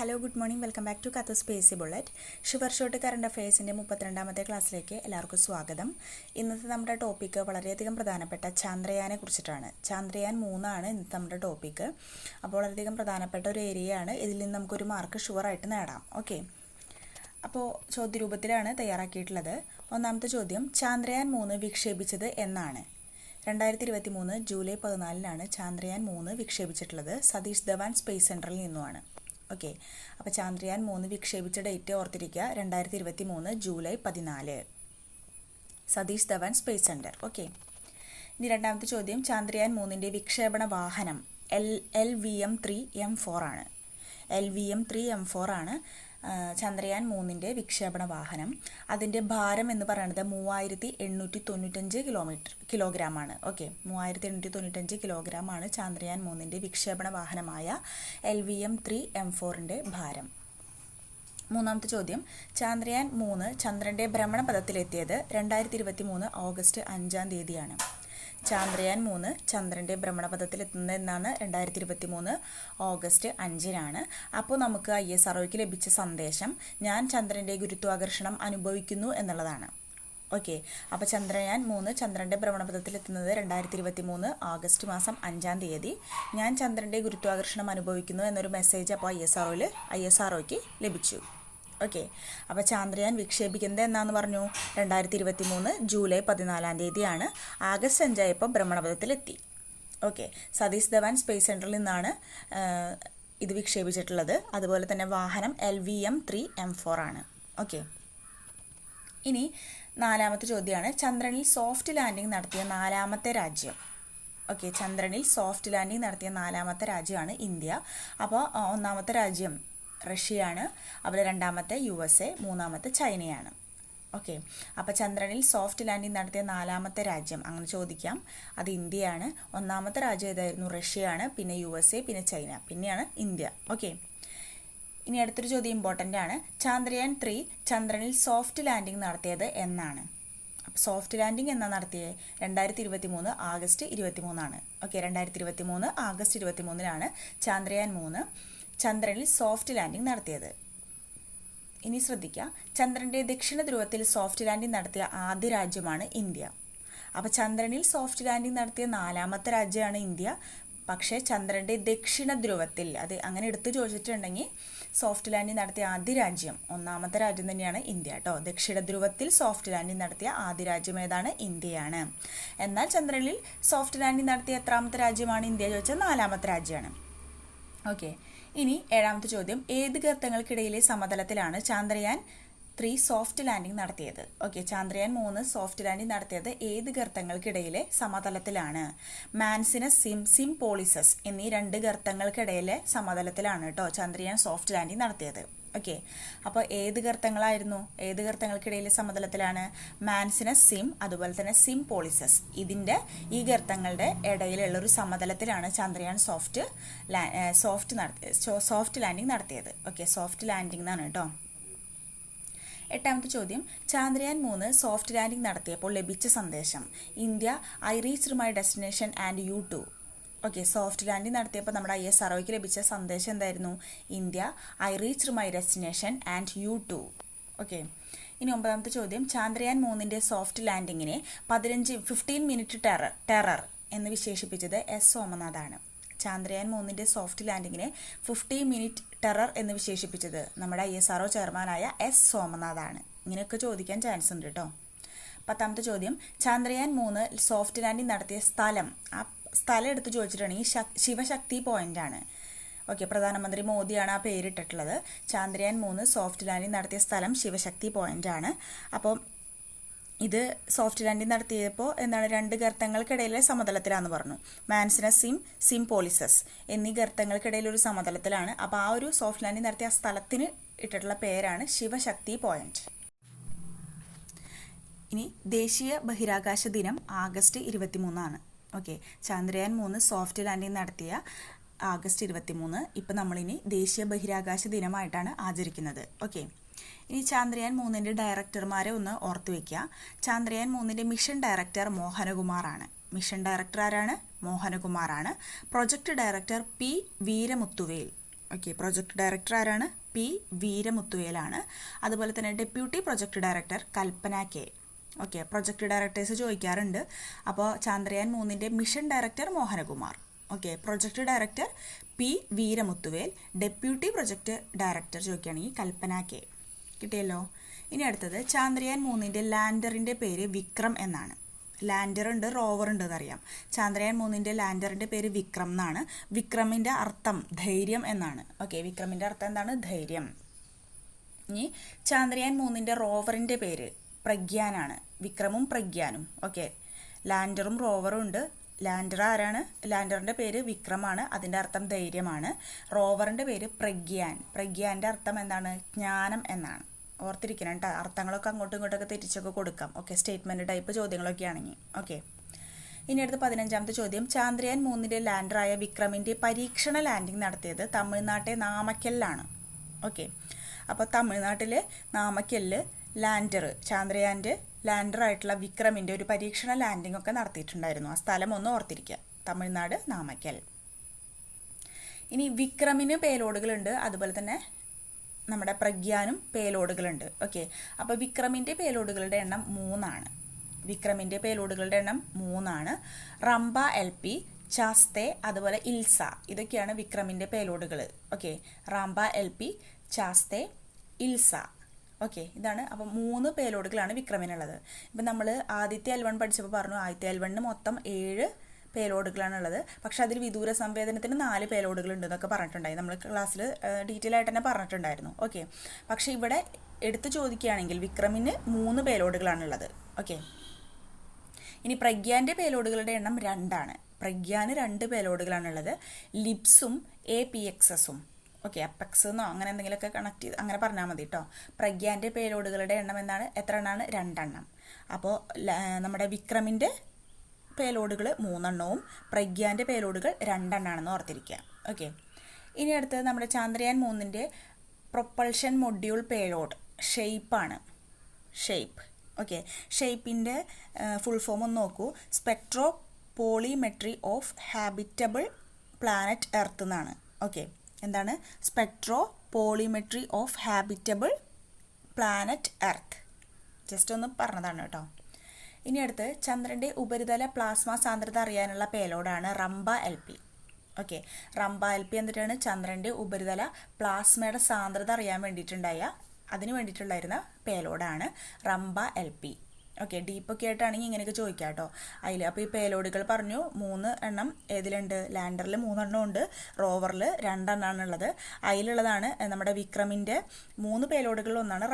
Hello good morning welcome back to കത്ത് സ്പേസി bullet sugar shot current അഫയേഴ്സിന്റെ മുപ്പത്തിരണ്ടാമത്തെ ക്ലാസ്സിലേക്ക് എല്ലാവർക്കും സ്വാഗതം. ഇന്നത്തെ നമ്മുടെ ടോപ്പിക്ക് വളരെയധികം പ്രധാനപ്പെട്ട ചാന്ദ്രയാനെ കുറിച്ചിട്ടാണ്. ചാന്ദ്രയാൻ മൂന്നാണ് ഇന്നത്തെ നമ്മുടെ ടോപ്പിക്ക് അപ്പോൾ വളരെയധികം പ്രധാനപ്പെട്ട ഒരു ഏരിയയാണ് ഇതിൽ നിന്ന് നമുക്കൊരു മാർക്ക് ഷുവറായിട്ട് നേടാം. ഓക്കെ അപ്പോൾ ചോദ്യരൂപത്തിലാണ് തയ്യാറാക്കിയിട്ടുള്ളത്. ഒന്നാമത്തെ ചോദ്യം ചാന്ദ്രയാൻ മൂന്ന് വിക്ഷേപിച്ചത് എന്നാണ്. രണ്ടായിരത്തി ഇരുപത്തി മൂന്ന് ജൂലൈ പതിനാലിനാണ് ചാന്ദ്രയാൻ മൂന്ന് വിക്ഷേപിച്ചിട്ടുള്ളത്. സതീഷ് ധവാൻ സ്പേസ് സെന്ററിൽ നിന്നുമാണ്. ഓക്കെ അപ്പോൾ ചാന്ദ്രയാൻ മൂന്ന് വിക്ഷേപിച്ച ഡേറ്റ് ഓർത്തിരിക്കുക. രണ്ടായിരത്തി ഇരുപത്തി മൂന്ന് ജൂലൈ പതിനാല്. Satish Dhawan space centre okay ഇനി രണ്ടാമത്തെ ചോദ്യം. ചാന്ദ്രയാൻ മൂന്നിന്റെ വിക്ഷേപണ വാഹനം L L V M three M four ആണ്. L V M three M four ആണ്. ചന്ദ്രയാൻ മൂന്നിന്റെ വിക്ഷേപണ വാഹനം. അതിന്റെ ഭാരം എന്ന് പറയുന്നത് മൂവായിരത്തി എണ്ണൂറ്റി തൊണ്ണൂറ്റഞ്ച് കിലോമീറ്റർ കിലോഗ്രാമാണ്. ഓക്കെ മൂവായിരത്തി എണ്ണൂറ്റി തൊണ്ണൂറ്റഞ്ച് കിലോഗ്രാമാണ് ചന്ദ്രയാൻ മൂന്നിന്റെ വിക്ഷേപണ വാഹനമായ L V M three M ഫോറിന്റെ ഭാരം. മൂന്നാമത്തെ ചോദ്യം ചാന്ദ്രയാൻ മൂന്ന് ചന്ദ്രന്റെ ഭ്രമണപഥത്തിലെത്തിയത് രണ്ടായിരത്തി ഇരുപത്തി മൂന്ന് ഓഗസ്റ്റ് അഞ്ചാം തീയതിയാണ്. ചാന്ദ്രയാൻ മൂന്ന് ചന്ദ്രന്റെ ഭ്രമണപഥത്തിൽ എത്തുന്നത് എന്നാണ് രണ്ടായിരത്തി ഇരുപത്തി മൂന്ന് ഓഗസ്റ്റ് അഞ്ചിനാണ്. അപ്പോൾ നമുക്ക് ഐ എസ് ആർഒയ്ക്ക് ലഭിച്ച സന്ദേശം ഞാൻ ചന്ദ്രന്റെ ഗുരുത്വാകർഷണം അനുഭവിക്കുന്നു എന്നുള്ളതാണ്. ഓക്കെ. അപ്പോൾ ചന്ദ്രയാൻ മൂന്ന് ചന്ദ്രന്റെ ഭ്രമണപഥത്തിൽ എത്തുന്നത് രണ്ടായിരത്തി ഇരുപത്തി മൂന്ന് ഓഗസ്റ്റ് മാസം അഞ്ചാം തീയതി. ഞാൻ ചന്ദ്രന്റെ ഗുരുത്വാകർഷണം അനുഭവിക്കുന്നു എന്നൊരു മെസ്സേജ് അപ്പോൾ ഐ എസ് ആർഒയിൽ ഐ എസ് ആർഒയ്ക്ക് ലഭിച്ചു. ഓക്കെ അപ്പോൾ ചാന്ദ്രയാൻ വിക്ഷേപിക്കുന്നത് എന്നാന്ന് പറഞ്ഞു? രണ്ടായിരത്തി ഇരുപത്തി മൂന്ന് ജൂലൈ പതിനാലാം തീയതിയാണ്. ആഗസ്റ്റ് അഞ്ചായപ്പോൾ ഭ്രമണപഥത്തിലെത്തി ഓക്കെ സതീഷ് ധവാൻ സ്പേസ് സെന്ററിൽ നിന്നാണ് ഇത് വിക്ഷേപിച്ചിട്ടുള്ളത്. അതുപോലെ തന്നെ വാഹനം L V M three M four ആണ്. ഓക്കെ ഇനി നാലാമത്തെ ചോദ്യമാണ്. ചന്ദ്രനിൽ സോഫ്റ്റ് ലാൻഡിംഗ് നടത്തിയ നാലാമത്തെ രാജ്യം. ഓക്കെ ചന്ദ്രനിൽ സോഫ്റ്റ് ലാൻഡിംഗ് നടത്തിയ നാലാമത്തെ രാജ്യമാണ് ഇന്ത്യ. അപ്പോൾ ഒന്നാമത്തെ രാജ്യം റഷ്യയാണ്. അതുപോലെ രണ്ടാമത്തെ യു എസ് എ മൂന്നാമത്തെ ചൈനയാണ്. ഓക്കെ. അപ്പോൾ ചന്ദ്രനിൽ സോഫ്റ്റ് ലാൻഡിംഗ് നടത്തിയ നാലാമത്തെ രാജ്യം. അങ്ങനെ ചോദിക്കാം. അത് ഇന്ത്യയാണ്. ഒന്നാമത്തെ രാജ്യം ഏതായിരുന്നു? റഷ്യയാണ് പിന്നെ യു എസ് എ പിന്നെ ചൈന പിന്നെയാണ് ഇന്ത്യ. ഓക്കെ. ഇനി അടുത്തൊരു ചോദ്യം ഇമ്പോർട്ടന്റ് ആണ്. ചന്ദ്രയാൻ ത്രീ ചന്ദ്രനിൽ സോഫ്റ്റ് ലാൻഡിംഗ് നടത്തിയത് എന്നാണ്. സോഫ്റ്റ് ലാൻഡിംഗ് എന്നാണ് നടത്തിയത് രണ്ടായിരത്തി ഇരുപത്തി മൂന്ന് ആഗസ്റ്റ് ഇരുപത്തി മൂന്നാണ് ഓക്കെ രണ്ടായിരത്തി ഇരുപത്തി മൂന്ന് ആഗസ്റ്റ് ഇരുപത്തി മൂന്നിലാണ് ചാന്ദ്രയാൻ മൂന്ന്. ചന്ദ്രനിൽ സോഫ്റ്റ് ലാൻഡിംഗ് നടത്തിയത്. ഇനി ശ്രദ്ധിക്കുക ചന്ദ്രന്റെ ദക്ഷിണ ധ്രുവത്തിൽ സോഫ്റ്റ് ലാൻഡിംഗ് നടത്തിയ ആദ്യ രാജ്യമാണ് ഇന്ത്യ. അപ്പോൾ ചന്ദ്രനിൽ സോഫ്റ്റ് ലാൻഡിംഗ് നടത്തിയ നാലാമത്തെ രാജ്യമാണ് ഇന്ത്യ. പക്ഷേ ചന്ദ്രന്റെ ദക്ഷിണ ധ്രുവത്തിൽ അത് അങ്ങനെ എടുത്തു ചോദിച്ചിട്ടുണ്ടെങ്കിൽ സോഫ്റ്റ് ലാൻഡിംഗ് നടത്തിയ ആദ്യ രാജ്യം ഒന്നാമത്തെ രാജ്യം തന്നെയാണ് ഇന്ത്യ കേട്ടോ ദക്ഷിണ ധ്രുവത്തിൽ സോഫ്റ്റ് ലാൻഡിംഗ് നടത്തിയ ആദ്യ രാജ്യം ഏതാണ്? ഇന്ത്യയാണ്. എന്നാൽ ചന്ദ്രനിൽ സോഫ്റ്റ് ലാൻഡിംഗ് നടത്തിയ എത്രാമത്തെ രാജ്യമാണ് ഇന്ത്യ? ചോദിച്ചാൽ നാലാമത്തെ രാജ്യമാണ്. ഓക്കെ ഇനി ഏഴാമത്തെ ചോദ്യം. ഏത് ഗർത്തങ്ങൾക്കിടയിലെ സമതലത്തിലാണ് ചാന്ദ്രയാൻ ത്രീ സോഫ്റ്റ് ലാൻഡിംഗ് നടത്തിയത്? ഓക്കെ ചാന്ദ്രയാൻ മൂന്ന് സോഫ്റ്റ് ലാൻഡിംഗ് നടത്തിയത് ഏത് ഗർത്തങ്ങൾക്കിടയിലെ സമതലത്തിലാണ്? മാൻസിനസ് സിം സിം പോളിസസ് എന്നീ രണ്ട് ഗർത്തങ്ങൾക്കിടയിലെ സമതലത്തിലാണ് കേട്ടോ ചന്ദ്രയാൻ സോഫ്റ്റ് ലാൻഡിംഗ് നടത്തിയത്. ഓക്കെ അപ്പോൾ ഏത് ഗർത്തങ്ങളായിരുന്നു? ഏത് ഗർത്തങ്ങൾക്കിടയിലെ സമതലത്തിലാണ്? മാൻസിനസ് സിം അതുപോലെ തന്നെ സിം പോളിസസ് ഇതിന്റെ ഈ ഗർത്തങ്ങളുടെ ഇടയിലുള്ള ഒരു സമതലത്തിലാണ് ചന്ദ്രയാൻ സോഫ്റ്റ് സോഫ്റ്റ് നടത്തി സോഫ്റ്റ് ലാൻഡിംഗ് നടത്തിയത്. ഓക്കെ സോഫ്റ്റ് ലാൻഡിംഗ് എന്നാണ് കേട്ടോ എട്ടാമത്തെ ചോദ്യം. ചാന്ദ്രയാൻ മൂന്ന് സോഫ്റ്റ് ലാൻഡിംഗ് നടത്തിയപ്പോൾ ലഭിച്ച സന്ദേശം. India I reach my destination and you too okay soft landing നടത്തിയപ്പോൾ നമ്മുടെ ഐ എസ് ആർഒയ്ക്ക് ലഭിച്ച സന്ദേശം എന്തായിരുന്നു? India I reach my destination and you too okay ഇനി ഒമ്പതാമത്തെ ചോദ്യം. ചാന്ദ്രയാൻ മൂന്നിന്റെ സോഫ്റ്റ് ലാൻഡിങ്ങിനെ പതിനഞ്ച് ഫിഫ്റ്റീൻ മിനിറ്റ് ടെറർ ടെറർ എന്ന് വിശേഷിപ്പിച്ചത് എസ് സോമനാഥാണ്. ചാന്ദ്രയാൻ മൂന്നിന്റെ സോഫ്റ്റ് ലാൻഡിങ്ങിനെ ഫിഫ്റ്റീൻ മിനിറ്റ് ടെറർ എന്ന് വിശേഷിപ്പിച്ചത് നമ്മുടെ ഐ എസ് ആർഒ ചെയർമാനായ എസ് സോമനാഥാണ്. ഇങ്ങനെയൊക്കെ ചോദിക്കാൻ ചാൻസ് ഉണ്ട് കേട്ടോ പത്താമത്തെ ചോദ്യം. ചാന്ദ്രയാൻ മൂന്ന് സോഫ്റ്റ് ലാൻഡിംഗ് നടത്തിയ സ്ഥലം ആ സ്ഥലം എടുത്ത് ചോദിച്ചിട്ടുണ്ടെങ്കിൽ ശക്- ശിവശക്തി പോയിന്റ് ആണ് ഓക്കെ പ്രധാനമന്ത്രി മോദിയാണ് ആ പേരിട്ടിട്ടുള്ളത്. ചാന്ദ്രയാൻ മൂന്ന് സോഫ്റ്റ് ലാൻഡിംഗ് നടത്തിയ സ്ഥലം ശിവശക്തി പോയിന്റ് ആണ് അപ്പോൾ ഇത് സോഫ്റ്റ് ലാൻഡിംഗ് നടത്തിയപ്പോൾ എന്താണ് രണ്ട് ഗർത്തങ്ങൾക്കിടയിലെ സമതലത്തിലാന്ന് പറഞ്ഞു. മാൻസിനസ് സിം സിം പോളിസസ് എന്നീ ഗർത്തങ്ങൾക്കിടയിൽ ഒരു സമതലത്തിലാണ്. അപ്പോൾ ആ ഒരു സോഫ്റ്റ് ലാൻഡിംഗ് നടത്തിയ ആ സ്ഥലത്തിന് ഇട്ടിട്ടുള്ള പേരാണ് ശിവശക്തി പോയിന്റ്. ഇനി ദേശീയ ബഹിരാകാശ ദിനം ആഗസ്റ്റ് ഇരുപത്തിമൂന്നാണ്. ഓക്കെ ചന്ദ്രയാൻ മൂന്ന് സോഫ്റ്റ് ലാൻഡിംഗ് നടത്തിയ ആഗസ്റ്റ് ഇരുപത്തിമൂന്ന്. ഇപ്പം നമ്മളിനി ദേശീയ ബഹിരാകാശ ദിനമായിട്ടാണ് ആചരിക്കുന്നത്. ഓക്കെ ഇനി ചാന്ദ്രയാൻ മൂന്നിന്റെ ഡയറക്ടർമാരെ ഒന്ന് ഓർത്തു വയ്ക്കുക ചാന്ദ്രയാൻ മൂന്നിന്റെ മിഷൻ ഡയറക്ടർ മോഹനകുമാറാണ്. മിഷൻ ഡയറക്ടർ ആരാണ്? മോഹനകുമാറാണ്. Project director P Veeramuthuvel. Okay project director ആരാണ്? പി വീരമുത്തുവേലാണ്. അതുപോലെ തന്നെ deputy project director Kalpana K. Okay project directors ചോദിക്കാറുണ്ട്. അപ്പോൾ ചാന്ദ്രയാൻ മൂന്നിന്റെ mission director Mohanakumar. Okay project director P Veeramuthuvel deputy project director ചോദിക്കുകയാണെങ്കിൽ കൽപ്പന കെ. കിട്ടിയല്ലോ? ഇനി അടുത്തത് ചാന്ദ്രയാൻ മൂന്നിന്റെ ലാൻഡറിന്റെ പേര് വിക്രം എന്നാണ്. ലാൻഡർ ഉണ്ട് റോവർ ഉണ്ട് എന്നറിയാം. ചാന്ദ്രയാൻ മൂന്നിന്റെ ലാൻഡറിന്റെ പേര് വിക്രം എന്നാണ്. വിക്രമിന്റെ അർത്ഥം ധൈര്യം എന്നാണ്. ഓക്കെ വിക്രമിന്റെ അർത്ഥം എന്താണ്? ധൈര്യം. ഇനി ചാന്ദ്രയാൻ മൂന്നിന്റെ റോവറിന്റെ പേര് പ്രഗ്യാനാണ്. വിക്രമും പ്രഗ്യാനും. ഓക്കെ. ലാൻഡറും റോവറും ഉണ്ട്. ലാൻഡർ ആരാണ്? ലാൻഡറിന്റെ പേര് വിക്രമാണ്. അതിന്റെ അർത്ഥം ധൈര്യമാണ്. റോവറിന്റെ പേര് പ്രഗ്യാൻ. പ്രഗ്യാന്റെ അർത്ഥം എന്താണ്? ജ്ഞാനം എന്നാണ്. ഓർത്തിരിക്കണം കേട്ടോ അർത്ഥങ്ങളൊക്കെ അങ്ങോട്ടും ഇങ്ങോട്ടൊക്കെ തിരിച്ചൊക്കെ കൊടുക്കാം. ഓക്കെ. സ്റ്റേറ്റ്മെന്റ് ടൈപ്പ് ചോദ്യങ്ങളൊക്കെ ആണെങ്കിൽ. ഓക്കെ. ഇനി അടുത്ത പതിനഞ്ചാമത്തെ ചോദ്യം. ചാന്ദ്രയാൻ മൂന്നിന്റെ ലാൻഡറായ വിക്രമിന്റെ പരീക്ഷണ ലാൻഡിംഗ് നടത്തിയത് തമിഴ്നാട്ടെ നാമക്കലിലാണ്. ഓക്കെ. അപ്പോൾ തമിഴ്നാട്ടിലെ നാമക്കലിൽ ലാൻഡർ ചാന്ദ്രയാന്റെ ലാൻഡറായിട്ടുള്ള വിക്രമിന്റെ ഒരു പരീക്ഷണ ലാൻഡിംഗ് ഒക്കെ നടത്തിയിട്ടുണ്ടായിരുന്നു. ആ സ്ഥലം ഒന്ന് ഓർത്തിരിക്കുക തമിഴ്നാട് നാമക്കൽ. ഇനി വിക്രമിന് പേലോഡുകളുണ്ട്. അതുപോലെ തന്നെ നമ്മുടെ പ്രഗ്യാനും പേലോഡുകളുണ്ട്. ഓക്കെ. അപ്പോൾ വിക്രമിന്റെ പേലോഡുകളുടെ എണ്ണം മൂന്നാണ്. വിക്രമിന്റെ പേലോഡുകളുടെ എണ്ണം മൂന്നാണ്. റംബ എൽ പി ചാസ്തെ അതുപോലെ ഇൽസ. ഇതൊക്കെയാണ് വിക്രമിന്റെ പേലോഡുകൾ okay. RAMBHA L P ChaSTE ILSA. Okay ഇതാണ്. അപ്പം മൂന്ന് പേലോഡുകളാണ് വിക്രമിനുള്ളത്. ഇപ്പം നമ്മൾ ആദ്യത്തെ എൽ പഠിച്ചപ്പോൾ പറഞ്ഞു ആദ്യത്തെ എൽ മൊത്തം ഏഴ് പേലോഡുകളാണ് ഉള്ളത് പക്ഷെ അതിൽ വിദൂര സംവേദനത്തിന് നാല് പേലോഡുകൾ ഉണ്ടെന്നൊക്കെ പറഞ്ഞിട്ടുണ്ടായി. നമ്മൾ ക്ലാസ്സിൽ ഡീറ്റെയിൽ ആയിട്ട് തന്നെ പറഞ്ഞിട്ടുണ്ടായിരുന്നു. ഓക്കെ പക്ഷേ ഇവിടെ എടുത്തു ചോദിക്കുകയാണെങ്കിൽ വിക്രമിന് മൂന്ന് പേലോഡുകളാണുള്ളത് ഓക്കെ ഇനി പ്രഗ്യാന്റെ പേലോഡുകളുടെ എണ്ണം രണ്ടാണ്. പ്രഗ്യാന് രണ്ട് പേലോഡുകളാണുള്ളത് ലിപ്സും എ പി എക്സസും ഓക്കെ അപ്പക്സ് എന്നോ അങ്ങനെ എന്തെങ്കിലുമൊക്കെ കണക്ട് ചെയ്ത് അങ്ങനെ പറഞ്ഞാൽ മതി കേട്ടോ പ്രഗ്യാന്റെ പേലോഡുകളുടെ എണ്ണം എന്താണ്? എത്ര എണ്ണമാണ് രണ്ടെണ്ണം. അപ്പോൾ നമ്മുടെ വിക്രമിന്റെ പേലോഡുകൾ മൂന്നെണ്ണവും പ്രഗ്യാന്റെ പേലോഡുകൾ രണ്ടെണ്ണമാണെന്ന് ഓർത്തിരിക്കുക ഓക്കെ ഇനി അടുത്തത് നമ്മുടെ ചാന്ദ്രയാൻ മൂന്നിന്റെ പ്രൊപ്പൾഷൻ മൊഡ്യൂൾ പേലോഡ് ഷെയ്പ്പാണ് ഷെയ്പ്പ് ഓക്കെ ഷെയ്പ്പിന്റെ ഫുൾ ഫോം ഒന്ന് നോക്കൂ. Spectropolarimetry of habitable planet earth എന്നാണ് ഓക്കെ എന്താണ്? Spectropolarimetry of habitable planet earth. Just ഒന്ന് പറഞ്ഞതാണ് കേട്ടോ. ഇനി അടുത്ത് ചന്ദ്രന്റെ ഉപരിതല പ്ലാസ്മ സാന്ദ്രത അറിയാനുള്ള പേലോഡാണ് RAMBHA L P. Okay. RAMBHA L P എന്നിട്ടാണ് ചന്ദ്രന്റെ ഉപരിതല പ്ലാസ്മയുടെ സാന്ദ്രത അറിയാൻ വേണ്ടിയിട്ടുണ്ടായ അതിന് വേണ്ടിയിട്ടുണ്ടായിരുന്ന പേലോഡാണ് റംബ എൽ പി. ഓക്കെ ഡീപ്പൊക്കെ ആയിട്ടാണെങ്കിൽ ഇങ്ങനെയൊക്കെ ചോദിക്കാം കേട്ടോ അതിൽ അപ്പോൾ ഈ പേലോഡുകൾ പറഞ്ഞു മൂന്ന് എണ്ണം ഏതിലുണ്ട്? ലാൻഡറിൽ മൂന്നെണ്ണം ഉണ്ട് റോവറിൽ രണ്ടെണ്ണമാണ് ഉള്ളത്. അതിലുള്ളതാണ് നമ്മുടെ വിക്രമിന്റെ മൂന്ന് പേലോഡുകളിൽ ഒന്നാണ്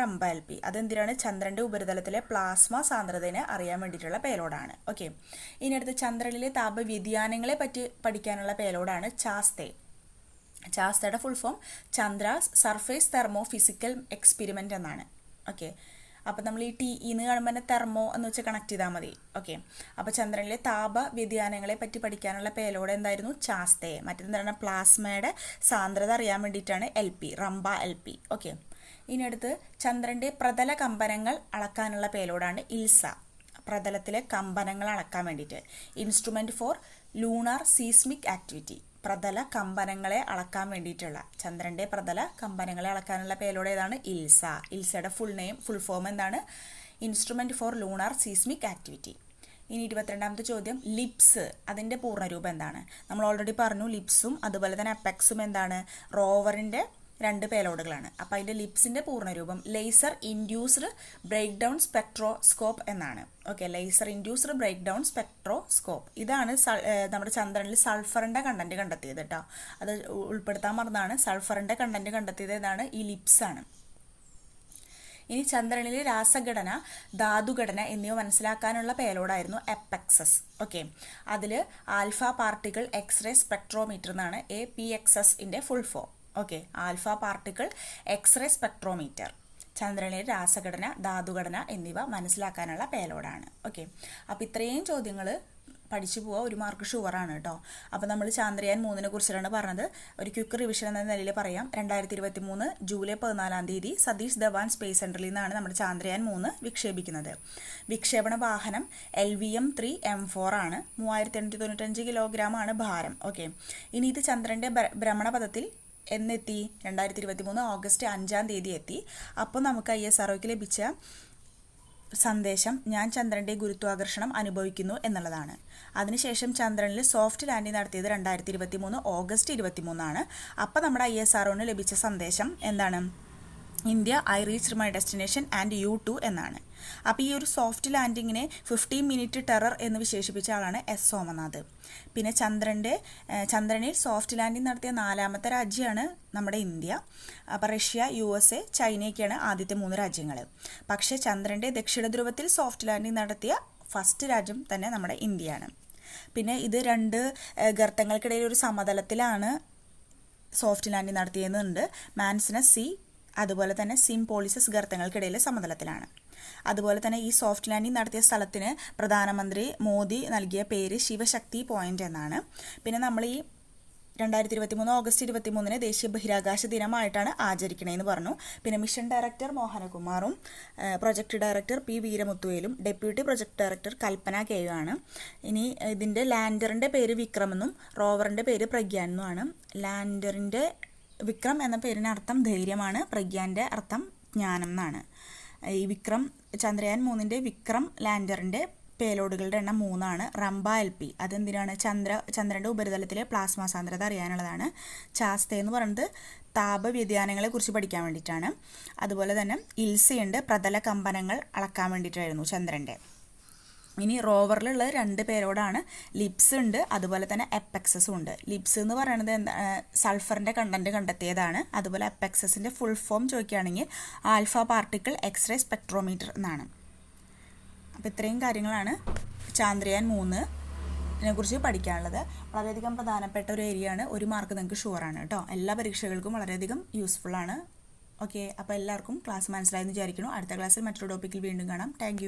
പി അതെന്തിനാണ്? ചന്ദ്രന്റെ ഉപരിതലത്തിലെ പ്ലാസ്മ സാന്ദ്രതയെ അറിയാൻ വേണ്ടിയിട്ടുള്ള പേലോഡാണ് ഓക്കെ ഇനി അടുത്ത് ചന്ദ്രനിലെ താപ വ്യതിയാനങ്ങളെ പറ്റി പഠിക്കാനുള്ള പേലോഡാണ് ChaSTE. ചാസ്തയുടെ full form Chandra's surface thermophysical experiment എന്നാണ്. ഓക്കെ അപ്പോൾ നമ്മൾ ഈ ടി ഇന്ന് കാണുമ്പോൾ തന്നെ തെർമോ എന്ന് വെച്ച് കണക്ട് ചെയ്താൽ മതി. ഓക്കെ അപ്പോൾ ചന്ദ്രനിലെ താപ വ്യതിയാനങ്ങളെ പറ്റി പഠിക്കാനുള്ള പേലോട് എന്തായിരുന്നു? ചാസ്തേ മറ്റെന്താണ് പ്ലാസ്മയുടെ സാന്ദ്രത അറിയാൻ വേണ്ടിയിട്ടാണ് L P RAMBHA L P okay ഇനി അടുത്ത് ചന്ദ്രന്റെ പ്രതല കമ്പനങ്ങൾ അളക്കാനുള്ള പേലോടാണ് ഇൽസ. പ്രതലത്തിലെ കമ്പനങ്ങൾ അളക്കാൻ വേണ്ടിയിട്ട്. Instrument for lunar seismic activity പ്രതല കമ്പനങ്ങളെ അളക്കാൻ വേണ്ടിയിട്ടുള്ള ചന്ദ്രന്റെ പ്രതല കമ്പനങ്ങളെ അളക്കാനുള്ള പേരോടെ ഏതാണ്? ഇൽസ. ഇൽസയുടെ ഫുൾ നെയിം ഫുൾ ഫോം എന്താണ്? Instrument for lunar seismic activity ഇനി ഇരുപത്തിരണ്ടാമത്തെ ചോദ്യം ലിപ്സ്. അതിന്റെ പൂർണരൂപം എന്താണ്? നമ്മൾ ഓൾറെഡി പറഞ്ഞു ലിപ്സും അതുപോലെ തന്നെ അപ്പെക്സും എന്താണ്? റോവറിന്റെ രണ്ട് പേലോഡുകളാണ്. അപ്പോൾ അതിന്റെ ലിപ്സിന്റെ പൂർണരൂപം laser induced breakdown spectroscope എന്നാണ്. Okay laser induced breakdown spectroscope. ഇതാണ് നമ്മുടെ ചന്ദ്രനിൽ സൾഫറിന്റെ കണ്ടന്റ് കണ്ടെത്തിയത് കേട്ടോ അത് ഉൾപ്പെടുത്താൻ മറന്നാണ് സൾഫറിന്റെ കണ്ടന്റ് കണ്ടെത്തിയത് എന്നാണ് ഈ ലിപ്സാണ് ഇനി ചന്ദ്രനിലെ രാസഘടന ധാതുഘടന എന്നിവ മനസ്സിലാക്കാനുള്ള പേലോഡായിരുന്നു എപ്പക്സസ് ഓക്കെ അതിൽ ആൽഫ പാർട്ടിക്കിൾ എക്സ്റേ സ്പെക്ട്രോമീറ്റർ എന്നാണ് എ പി എക്സസ് ഇന്റെ full form. Okay alpha particle X-ray spectrometer ചന്ദ്രനിലെ രാസഘടന ധാതുഘടന എന്നിവ മനസ്സിലാക്കാനുള്ള പേലോഡാണ് ഓക്കെ അപ്പോൾ ഇത്രയും ചോദ്യങ്ങൾ പഠിച്ചു പോവുക ഒരു മാർക്ക് ഷുവറാണ് കേട്ടോ അപ്പോൾ നമ്മൾ ചാന്ദ്രയാൻ മൂന്നിനെ കുറിച്ചിട്ടാണ് പറഞ്ഞത്. ഒരു ക്വിക്ക് റിവിഷൻ എന്ന നിലയിൽ പറയാം. രണ്ടായിരത്തി ഇരുപത്തി മൂന്ന് ജൂലൈ പതിനാലാം തീയതി സതീഷ് ധവാൻ സ്പേസ് സെന്ററിൽ നിന്നാണ് നമ്മുടെ ചാന്ദ്രയാൻ മൂന്ന് വിക്ഷേപിക്കുന്നത്. വിക്ഷേപണ വാഹനം L V M three M four ആണ്. മൂവായിരത്തി എണ്ണൂറ്റി തൊണ്ണൂറ്റഞ്ച് കിലോഗ്രാം ആണ് ഭാരം. ഓക്കെ ഇനി ഇത് ചന്ദ്രന്റെ ഭ്രമണപഥത്തിൽ എന്നെത്തി. രണ്ടായിരത്തി ഇരുപത്തി മൂന്ന് ഓഗസ്റ്റ് അഞ്ചാം തീയതി എത്തി. അപ്പോൾ നമുക്ക് ഐ എസ് ആർഒയ്ക്ക് ലഭിച്ച സന്ദേശം ഞാൻ ചന്ദ്രന്റെ ഗുരുത്വാകർഷണം അനുഭവിക്കുന്നു എന്നുള്ളതാണ്. അതിനുശേഷം ചന്ദ്രനിൽ സോഫ്റ്റ് ലാൻഡിംഗ് നടത്തിയത് രണ്ടായിരത്തി ഇരുപത്തി മൂന്ന് ഓഗസ്റ്റ് ഇരുപത്തി മൂന്നാണ് അപ്പോൾ നമ്മുടെ ഐ എസ് ആർഒന് ലഭിച്ച സന്ദേശം എന്താണ്? India I reach my destination and you too എന്നാണ്. അപ്പോൾ ഈ ഒരു സോഫ്റ്റ് ലാൻഡിങ്ങിനെ ഫിഫ്റ്റീൻ മിനിറ്റ് ടെറർ എന്ന് വിശേഷിപ്പിച്ച ആളാണ് എസ് സോമനാഥ്. പിന്നെ ചന്ദ്രന്റെ ചന്ദ്രനിൽ സോഫ്റ്റ് ലാൻഡിംഗ് നടത്തിയ നാലാമത്തെ രാജ്യമാണ് നമ്മുടെ ഇന്ത്യ. അപ്പോൾ റഷ്യ യു എസ് എ ചൈനയൊക്കെയാണ് ആദ്യത്തെ മൂന്ന് രാജ്യങ്ങൾ പക്ഷേ ചന്ദ്രന്റെ ദക്ഷിണ ധ്രുവത്തിൽ സോഫ്റ്റ് ലാൻഡിംഗ് നടത്തിയ ഫസ്റ്റ് രാജ്യം തന്നെ നമ്മുടെ ഇന്ത്യയാണ്. പിന്നെ ഇത് രണ്ട് ഗർത്തങ്ങൾക്കിടയിൽ ഒരു സമതലത്തിലാണ് സോഫ്റ്റ് ലാൻഡിംഗ് നടത്തിയെന്നുണ്ട് മാൻസിനസ് സി അതുപോലെ തന്നെ സിം പോളിസസ് ഗർത്തങ്ങൾക്കിടയിലെ സമതലത്തിലാണ്. അതുപോലെ തന്നെ ഈ സോഫ്റ്റ് ലാൻഡിംഗ് നടത്തിയ സ്ഥലത്തിന് പ്രധാനമന്ത്രി മോദി നൽകിയ പേര് ശിവശക്തി പോയിന്റ് എന്നാണ്. പിന്നെ നമ്മൾ ഈ രണ്ടായിരത്തി ഇരുപത്തി മൂന്ന് ഓഗസ്റ്റ് ഇരുപത്തി മൂന്നിന് ദേശീയ ബഹിരാകാശ ദിനമായിട്ടാണ് ആചരിക്കണേന്ന് പറഞ്ഞു. പിന്നെ മിഷൻ ഡയറക്ടർ മോഹനകുമാറും പ്രൊജക്ട് ഡയറക്ടർ പി വീരമുത്തുവേലും ഡെപ്യൂട്ടി പ്രൊജക്ട് ഡയറക്ടർ കൽപ്പന കെയുമാണ് ഇനി ഇതിന്റെ ലാൻഡറിന്റെ പേര് വിക്രമെന്നും റോവറിന്റെ പേര് പ്രഗ്യാൻ എന്നുമാണ്. ലാൻഡറിന്റെ വിക്രം എന്ന പേരിന് അർത്ഥം ധൈര്യമാണ് പ്രഗ്യാന്റെ അർത്ഥം ജ്ഞാനം എന്നാണ്. ഈ വിക്രം ചന്ദ്രയാൻ മൂന്നിന്റെ വിക്രം ലാൻഡറിന്റെ പേലോഡുകളുടെ എണ്ണം മൂന്നാണ്. RAMBHA L P. അതെന്തിനാണ്? ചന്ദ്ര ചന്ദ്രന്റെ ഉപരിതലത്തിലെ പ്ലാസ്മ സാന്ദ്രത അറിയാനുള്ളതാണ്. ചാസ്ത എന്ന് പറയുന്നത് താപ വ്യതിയാനങ്ങളെ കുറിച്ച് പഠിക്കാൻ വേണ്ടിയിട്ടാണ്. അതുപോലെ തന്നെ ഇൽസയുണ്ട് പ്രതല കമ്പനങ്ങൾ അളക്കാൻ വേണ്ടിയിട്ടായിരുന്നു ചന്ദ്രന്റെ ഇനി റോവറിലുള്ള രണ്ട് പേരോടാണ് ലിപ്സ് ഉണ്ട് അതുപോലെ തന്നെ എപ്പക്സസും ഉണ്ട്. ലിപ്സ് എന്ന് പറയുന്നത് എന്താ സൾഫറിന്റെ കണ്ടന്റ് കണ്ടെത്തിയതാണ്. അതുപോലെ എപ്പെക്സസിന്റെ ഫുൾ ഫോം ചോദിക്കുകയാണെങ്കിൽ alpha particle X ray spectrometer എന്നാണ്. അപ്പോൾ ഇത്രയും കാര്യങ്ങളാണ് ചാന്ദ്രയാൻ മൂന്ന് ഇതിനെക്കുറിച്ച് പഠിക്കാനുള്ളത്. വളരെയധികം പ്രധാനപ്പെട്ട ഒരു ഏരിയ ആണ്. ഒരു മാർക്ക് നിങ്ങൾക്ക് ഷുവറാണ് കേട്ടോ. എല്ലാ പരീക്ഷകൾക്കും വളരെയധികം ആണ്. ഓക്കെ അപ്പോൾ എല്ലാവർക്കും ക്ലാസ് മനസ്സിലായെന്ന് വിചാരിക്കുന്നു. അടുത്ത ക്ലാസ്സിൽ മറ്റൊരു ടോപ്പിക്കിൽ വീണ്ടും കാണാം. താങ്ക്